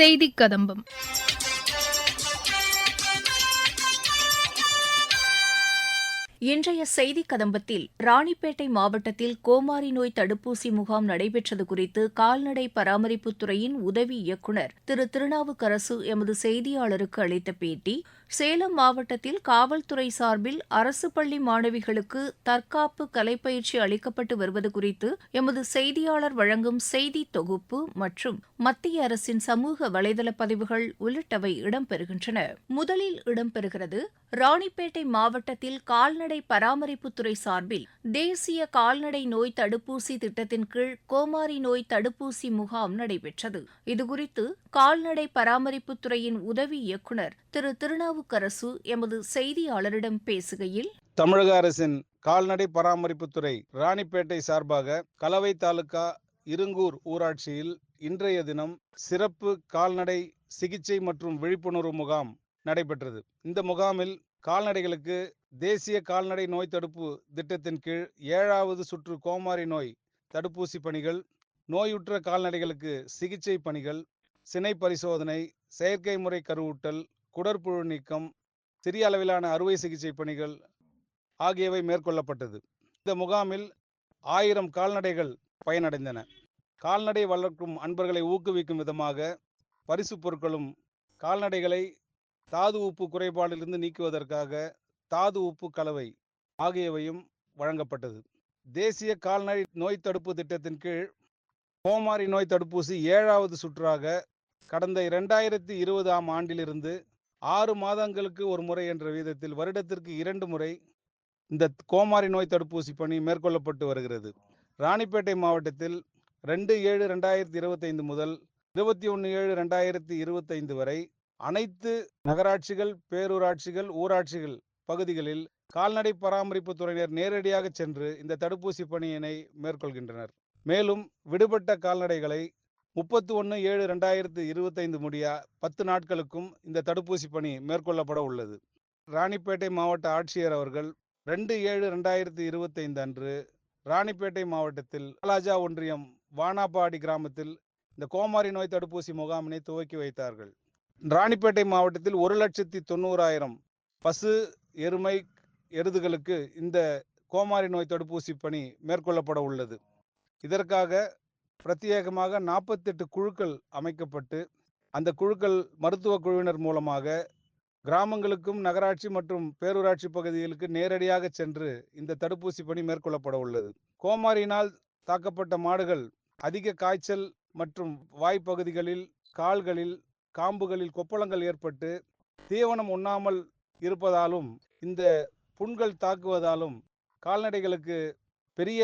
செய்தி கதம்பம் இன்றைய செய்தி கதம்பத்தில் ராணிப்பேட்டை மாவட்டத்தில் கோமாரி நோய் தடுப்பூசி முகாம் நடைபெற்றது குறித்து கால்நடை பராமரிப்புத்துறையின் உதவி இயக்குநர் திரு திருநாவுக்கரசு எமது செய்தியாளருக்கு அளித்த பேட்டி சேலம் மாவட்டத்தில் காவல்துறை சார்பில் அரசு பள்ளி மாணவிகளுக்கு தற்காப்பு கலைப்பயிற்சி அளிக்கப்பட்டு வருவது குறித்து எமது செய்தியாளர் வழங்கும் செய்தி தொகுப்பு மற்றும் மத்திய அரசின் சமூக வலைதள பதிவுகள் உள்ளிட்டவை இடம்பெறுகின்றன. முதலில் இடம்பெறுகிறது ராணிப்பேட்டை மாவட்டத்தில் கால்நடை பராமரிப்புத்துறை சார்பில் தேசிய கால்நடை நோய் தடுப்பூசி திட்டத்தின் கீழ் கோமாரி நோய் தடுப்பூசி முகாம் நடைபெற்றது. இதுகுறித்து கால்நடை பராமரிப்புத்துறையின் உதவி இயக்குநர் திரு திருநாவு திருநாவுக்கரசு எமது செய்தியாளரிடம் பேசுகையில் தமிழக அரசின் கால்நடை பராமரிப்புத்துறை ராணிப்பேட்டை சார்பாக கலவை தாலுகா இருங்கூர் ஊராட்சியில் இன்றைய தினம் சிறப்பு கால்நடை சிகிச்சை மற்றும் விழிப்புணர்வு முகாம் நடைபெற்றது. இந்த முகாமில் கால்நடைகளுக்கு தேசிய கால்நடை நோய் தடுப்பு திட்டத்தின் கீழ் ஏழாவது சுற்று கோமாரி நோய் தடுப்பூசி பணிகள் நோயுற்ற கால்நடைகளுக்கு சிகிச்சை பணிகள் சினை பரிசோதனை செயற்கை முறை கருவூட்டல் குடற்புழு நீக்கம் சிறிய அளவிலான அறுவை சிகிச்சை பணிகள் ஆகியவை மேற்கொள்ளப்பட்டது. இந்த முகாமில் ஆயிரம் கால்நடைகள் பயனடைந்தன. கால்நடை வளர்க்கும் அன்பர்களை ஊக்குவிக்கும் விதமாக பரிசு பொருட்களும் கால்நடைகளை தாது உப்பு குறைபாடிலிருந்து நீக்குவதற்காக தாது உப்பு கலவை ஆகியவையும் வழங்கப்பட்டது. தேசிய கால்நடை நோய் தடுப்பு திட்டத்தின் கீழ் கோமாரி நோய் தடுப்பூசி ஏழாவது சுற்றாக கடந்த இரண்டாயிரத்தி இருபதாம் ஆண்டிலிருந்து ஆறு மாதங்களுக்கு ஒரு முறை என்ற வீதத்தில் வருடத்திற்கு இரண்டு முறை இந்த கோமாரி நோய் தடுப்பூசி பணி மேற்கொள்ளப்பட்டு வருகிறது. ராணிப்பேட்டை மாவட்டத்தில் ரெண்டு ஏழு ரெண்டாயிரத்தி இருபத்தைந்து முதல் இருபத்தி ஒன்று ஏழு ரெண்டாயிரத்தி இருபத்தைந்து வரை அனைத்து நகராட்சிகள் பேரூராட்சிகள் ஊராட்சிகள் பகுதிகளில் கால்நடை பராமரிப்பு துறையினர் நேரடியாக சென்று இந்த தடுப்பூசி பணியினை மேற்கொள்கின்றனர். மேலும் விடுபட்ட கால்நடைகளை முப்பத்தி ஒன்று ஏழு ரெண்டாயிரத்து இருபத்தைந்து முடிய பத்து நாட்களுக்கும் இந்த தடுப்பூசி பணி மேற்கொள்ளப்பட உள்ளது. ராணிப்பேட்டை மாவட்ட ஆட்சியர் அவர்கள் ரெண்டு ஏழு ரெண்டாயிரத்தி இருபத்தைந்து அன்று ராணிப்பேட்டை மாவட்டத்தில் வாலாஜா ஒன்றியம் வானாப்பாடி கிராமத்தில் இந்த கோமாரி நோய் தடுப்பூசி முகாமினை துவக்கி வைத்தார்கள். ராணிப்பேட்டை மாவட்டத்தில் ஒரு லட்சத்தி தொண்ணூறாயிரம் பசு எருமை எருதுகளுக்கு இந்த கோமாரி நோய் தடுப்பூசி பணி மேற்கொள்ளப்பட உள்ளது. இதற்காக பிரத்யேகமாக நாற்பத்தெட்டு குழுக்கள் அமைக்கப்பட்டு அந்த குழுக்கள் மருத்துவ குழுவினர் மூலமாக கிராமங்களுக்கும் நகராட்சி மற்றும் பேரூராட்சி பகுதிகளுக்கு நேரடியாக சென்று இந்த தடுப்பூசி பணி மேற்கொள்ளப்பட உள்ளது. கோமாரியினால் தாக்கப்பட்ட மாடுகள் அதிக காய்ச்சல் மற்றும் வாய்ப்பகுதிகளில் கால்களில் காம்புகளில் கொப்பளங்கள் ஏற்பட்டு தீவனம் உண்ணாமல் இருப்பதாலும் இந்த புண்கள் தாக்குவதாலும் கால்நடைகளுக்கு பெரிய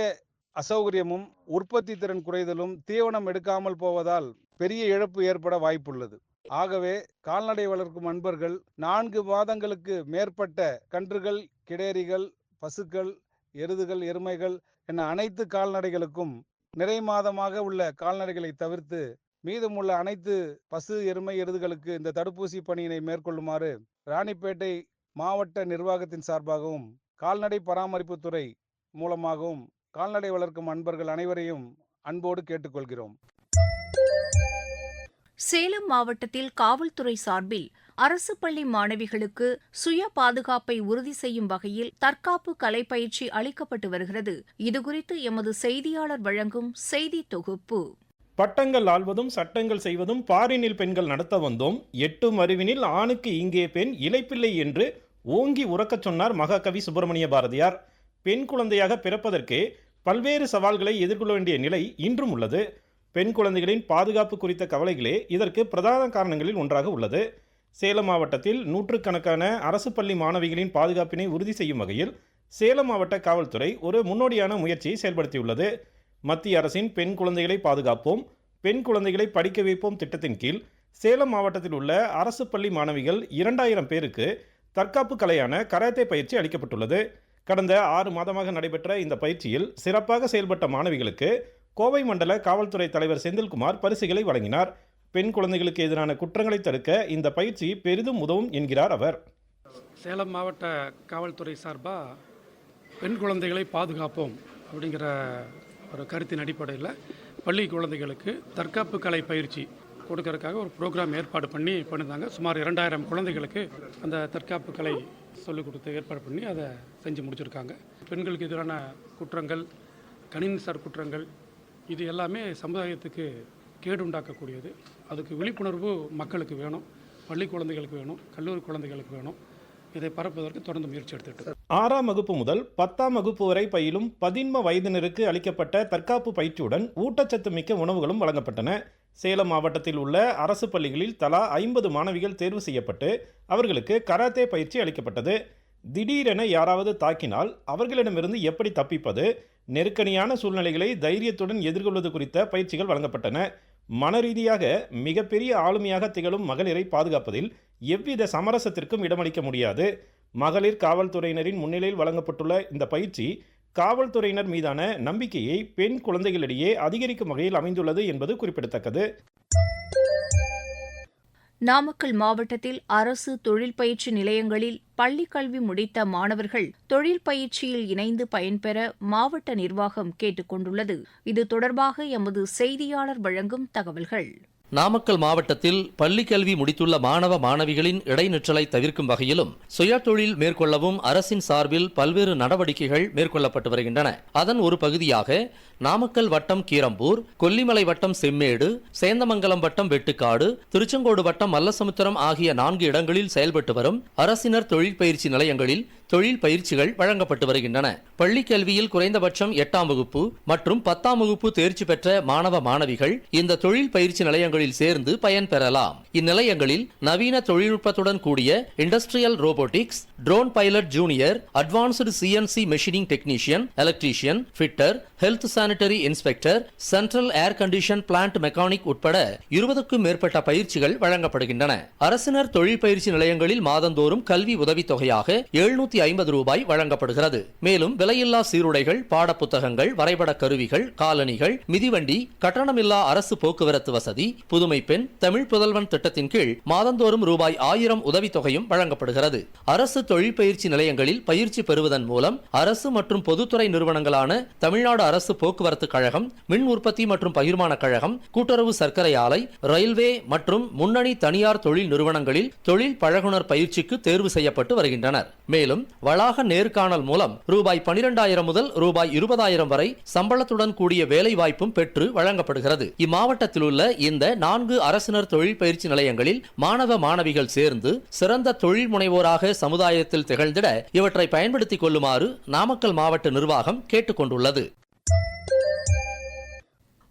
அசௌகரியமும் உற்பத்தி திறன் குறைதலும் தீவனம் எடுக்காமல் போவதால் பெரிய இழப்பு ஏற்பட வாய்ப்புள்ளது. ஆகவே கால்நடை வளர்க்கும் அன்பர்கள் நான்கு மாதங்களுக்கு மேற்பட்ட கன்றுகள் கிடேரிகள் பசுக்கள் எருதுகள் எருமைகள் என அனைத்து கால்நடைகளுக்கும் நிறை மாதமாக உள்ள கால்நடைகளை தவிர்த்து மீதமுள்ள அனைத்து பசு எருமை எருதுகளுக்கு இந்த தடுப்பூசி பணியினை மேற்கொள்ளுமாறு ராணிப்பேட்டை மாவட்ட நிர்வாகத்தின் சார்பாகவும் கால்நடை பராமரிப்புத்துறை மூலமாகவும் கால்நடை வளர்க்கும் அன்பர்கள் அனைவரையும் அன்போடு கேட்டுக்கொள்கிறோம். சேலம் மாவட்டத்தில் காவல்துறை சார்பில் அரசு பள்ளி மாணவிகளுக்கு சுய பாதுகாப்பை உறுதி செய்யும் வகையில் தற்காப்பு கலைப்பயிற்சி அளிக்கப்பட்டு வருகிறது. இதுகுறித்து எமது செய்தியாளர் வழங்கும் செய்தி தொகுப்பு. பட்டங்கள் ஆள்வதும் சட்டங்கள் செய்வதும் பாரினில் பெண்கள் நடத்த வந்தோம். எட்டும் அறிவினில் ஆணுக்கு இங்கே பெண் இலைப்பிள்ளை என்று ஓங்கி உறக்கச் சொன்னார் மகாகவி சுப்பிரமணிய பாரதியார். பெண் குழந்தையாக பிறப்பதற்கு பல்வேறு சவால்களை எதிர்கொள்ள வேண்டிய நிலை இன்றும் உள்ளது. பெண் குழந்தைகளின் பாதுகாப்பு குறித்த கவலைகளே இதற்கு பிரதான காரணங்களில் ஒன்றாக உள்ளது. சேலம் மாவட்டத்தில் நூற்றுக்கணக்கான அரசு பள்ளி மாணவிகளின் பாதுகாப்பினை உறுதி செய்யும் வகையில் சேலம் மாவட்ட காவல்துறை ஒரு முன்னோடியான முயற்சியை செயல்படுத்தியுள்ளது. மத்திய அரசின் பெண் குழந்தைகளை பாதுகாப்போம் பெண் குழந்தைகளை படிக்க வைப்போம் திட்டத்தின் கீழ் சேலம் மாவட்டத்தில் உள்ள அரசு பள்ளி மாணவிகள் இரண்டாயிரம் பேருக்கு தற்காப்பு கலையான கராத்தே பயிற்சி அளிக்கப்பட்டுள்ளது. கடந்த ஆறு மாதமாக நடைபெற்ற இந்த பயிற்சியில் சிறப்பாக செயல்பட்ட மாணவிகளுக்கு கோவை மண்டல காவல்துறை தலைவர் செந்தில்குமார் பரிசுகளை வழங்கினார். பெண் குழந்தைகளுக்கு எதிரான குற்றங்களை தடுக்க இந்த பயிற்சி பெரிதும் உதவும் என்கிறார் அவர். சேலம் மாவட்ட காவல்துறை சார்பாக பெண் குழந்தைகளை பாதுகாப்போம் அப்படிங்கிற ஒரு கருத்தின் அடிப்படையில் பள்ளி குழந்தைகளுக்கு தற்காப்பு கலை பயிற்சி கொடுக்கறதுக்காக ஒரு ப்ரோக்ராம் ஏற்பாடு பண்ணி பண்ணியிருந்தாங்க. சுமார் இரண்டாயிரம் குழந்தைகளுக்கு அந்த தற்காப்பு கலை சொல்லிக் கொடுத்து ஏற்பாடு பண்ணி அதை செஞ்சு முடிச்சிருக்காங்க. பெண்களுக்கு எதிரான குற்றங்கள் கணினிசார் குற்றங்கள் இது எல்லாமே சமுதாயத்துக்கு கேடு உண்டாக்கக்கூடியது. அதுக்கு விழிப்புணர்வு மக்களுக்கு வேணும். பள்ளி குழந்தைகளுக்கு வேணும். கல்லூரி குழந்தைகளுக்கு வேணும். இதை பரப்புவதற்கு தொடர்ந்து முயற்சி எடுத்துட்டு ஆறாம் வகுப்பு முதல் பத்தாம் வகுப்பு வரை பயிலும் பதின்ம வயதினருக்கு அளிக்கப்பட்ட தற்காப்பு பயிற்சியுடன் ஊட்டச்சத்து மிக்க உணவுகளும் வழங்கப்பட்டன. சேலம் மாவட்டத்தில் உள்ள அரசு பள்ளிகளில் தலா ஐம்பது மாணவிகள் தேர்வு செய்யப்பட்டு அவர்களுக்கு கராத்தே பயிற்சி அளிக்கப்பட்டது. திடீரென யாராவது தாக்கினால் அவர்களிடமிருந்து எப்படி தப்பிப்பது? நெருக்கடியான சூழ்நிலைகளை தைரியத்துடன் எதிர்கொள்வது குறித்த பயிற்சிகள் வழங்கப்பட்டன. மனரீதியாக மிகப்பெரிய ஆளுமையாக திகழும் மகளிரை பாதுகாப்பதில் எவ்வித சமரசத்திற்கும் இடமளிக்க முடியாது. மகளிர் காவல்துறையினரின் முன்னிலையில் வழங்கப்பட்டுள்ள இந்த பயிற்சி காவல்துறையினர் மீதான நம்பிக்கையை பெண் குழந்தைகளிடையே அதிகரிக்கும் வகையில் அமைந்துள்ளது என்பது குறிப்பிடத்தக்கது. நாமக்கல் மாவட்டத்தில் அரசு தொழில் பயிற்சி நிலையங்களில் பள்ளிக் கல்வி முடித்த மாணவர்கள் தொழில் பயிற்சியில் இணைந்து பயன்பெற மாவட்ட நிர்வாகம் கேட்டுக் கொண்டுள்ளது இது தொடர்பாக எமது செய்தியாளர் வழங்கும் தகவல்கள். நாமக்கல் மாவட்டத்தில் பள்ளிக் கல்வி முடித்துள்ள மாணவ மாணவிகளின் இடைநிற்றலை தவிர்க்கும் வகையிலும் சுயதொழில் மேற்கொள்ளவும் அரசின் சார்பில் பல்வேறு நடவடிக்கைகள் மேற்கொள்ளப்பட்டு வருகின்றன. அதன் ஒரு பகுதியாக நாமக்கல் வட்டம் கீரம்பூர் கொல்லிமலை வட்டம் செம்மேடு சேந்தமங்கலம் வட்டம் வெட்டுக்காடு திருச்செங்கோடு வட்டம் மல்லசமுத்திரம் ஆகிய நான்கு இடங்களில் செயல்பட்டு வரும் அரசினர் தொழிற்பயிற்சி நிலையங்களில் தொழில் பயிற்சிகள் வழங்கப்பட்டு வருகின்றன. பள்ளிக் கல்வியில் குறைந்தபட்சம் எட்டாம் வகுப்பு மற்றும் பத்தாம் வகுப்பு தேர்ச்சி பெற்ற மாணவ மாணவிகள் இந்த தொழில் பயிற்சி நிலையங்களில் சேர்ந்து பயன்பெறலாம் இந்நிலையங்களில் நவீன தொழில்நுட்பத்துடன் கூடிய industrial robotics drone pilot junior advanced CNC machining technician electrician fitter health sanitary inspector central air condition plant mechanic உட்பட இருபதுக்கும் மேற்பட்ட பயிற்சிகள் வழங்கப்படுகின்றன. அரசினர் தொழில் பயிற்சி நிலையங்களில் மாதந்தோறும் கல்வி உதவித்தொகையாக எழுநூத்தி ஐம்பது ரூபாய் வழங்கப்படுகிறது. மேலும் விலையில்லா சீருடைகள் பாடப்புத்தகங்கள் வரைபட கருவிகள் காலணிகள் மிதிவண்டி கட்டணமில்லா அரசு போக்குவரத்து வசதி புதுமை பெண் தமிழ் புதல்வன் திட்டத்தின் கீழ் மாதந்தோறும் ரூபாய் ஆயிரம் உதவித்தொகையும் வழங்கப்படுகிறது. அரசு தொழில் பயிற்சி நிலையங்களில் பயிற்சி பெறுவதன் மூலம் அரசு மற்றும் பொதுத்துறை நிறுவனங்களான தமிழ்நாடு அரசு போக்குவரத்து கழகம் மின் உற்பத்தி மற்றும் பகிர்மான கழகம் கூட்டுறவு சர்க்கரை ஆலை ரயில்வே மற்றும் முன்னணி தனியார் தொழில் நிறுவனங்களில் தொழில் பழகுனர் பயிற்சிக்கு தேர்வு செய்யப்பட்டு வருகின்றனர். மேலும் வளாக நேர்காணல் மூலம் ரூபாய் பனிரெண்டாயிரம் முதல் ரூபாய் இருபதாயிரம் வரை சம்பளத்துடன் கூடிய வேலை வாய்ப்பும் பெற்று வழங்கப்படுகிறது. இம்மாவட்டத்தில் உள்ள இந்த நான்கு அரசினர் தொழில் பயிற்சி நிலையங்களில் மாணவ மாணவிகள் சேர்ந்து சிறந்த தொழில் முனைவோராக சமுதாயத்தில் திகழ்ந்திட இவற்றை பயன்படுத்திக் கொள்ளுமாறு நாமக்கல் மாவட்ட நிர்வாகம் கேட்டுக்கொண்டுள்ளது.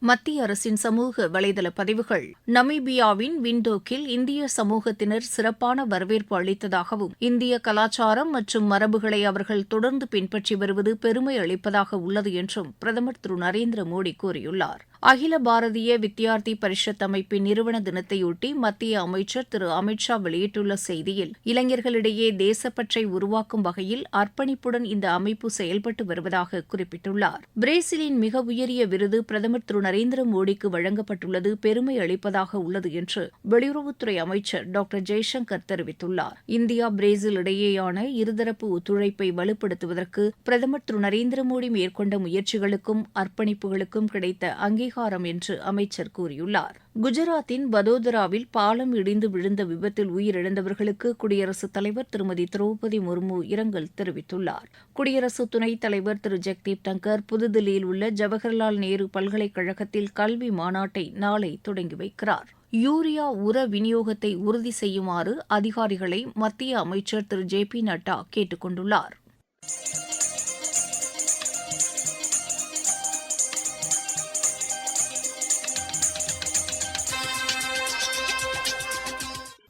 மத்திய அரசின் சமூக வலைதள பதிவுகள். நமீபியாவின் விண்டோக்கில் இந்திய சமூகத்தினர் சிறப்பான வரவேற்பு அளித்ததாகவும் இந்திய கலாச்சாரம் மற்றும் மரபுகளை அவர்கள் தொடர்ந்து பின்பற்றி வருவது பெருமை அளிப்பதாக உள்ளது என்றும் பிரதமர் திரு நரேந்திர மோடி கூறியுள்ளார். அகில பாரதிய வித்யார்த்தி பரிஷத் அமைப்பின் நிறுவன தினத்தையொட்டி மத்திய அமைச்சர் திரு அமித்ஷா வெளியிட்டுள்ள செய்தியில் இளைஞர்களிடையே தேசப்பற்றை உருவாக்கும் வகையில் அர்ப்பணிப்புடன் இந்த அமைப்பு செயல்பட்டு வருவதாக குறிப்பிட்டுள்ளார். பிரேசிலின் மிக உயரிய விருது பிரதமர் திரு நரேந்திர மோடிக்கு வழங்கப்பட்டுள்ளது பெருமை அளிப்பதாக உள்ளது என்று வெளியுறவுத்துறை அமைச்சர் டாக்டர் ஜெய்சங்கர் தெரிவித்துள்ளார். இந்தியா பிரேசில் இடையேயான இருதரப்பு ஒத்துழைப்பை வலுப்படுத்துவதற்கு பிரதமர் திரு நரேந்திர மோடி மேற்கொண்ட முயற்சிகளுக்கும் அர்ப்பணிப்புகளுக்கும் கிடைத்த அங்கீகாரம் என்று அமைச்சர் கூறியுள்ளார். குஜராத்தின் வதோதராவில் பாலம் இடிந்து விழுந்த விபத்தில் உயிரிழந்தவர்களுக்கு குடியரசுத் தலைவர் திருமதி திரௌபதி முர்மு இரங்கல் தெரிவித்துள்ளார். குடியரசு துணைத் தலைவர் திரு ஜெக்தீப் டங்கர் புதுதில்லியில் உள்ள ஜவஹர்லால் நேரு பல்கலைக்கழகத்தில் கல்வி மாநாட்டை நாளை தொடங்கி வைக்கிறார். யூரியா உர விநியோகத்தை உறுதி செய்யுமாறு அதிகாரிகளை மத்திய அமைச்சர் திரு ஜே பி நட்டா கேட்டுக் கொண்டுள்ளாா்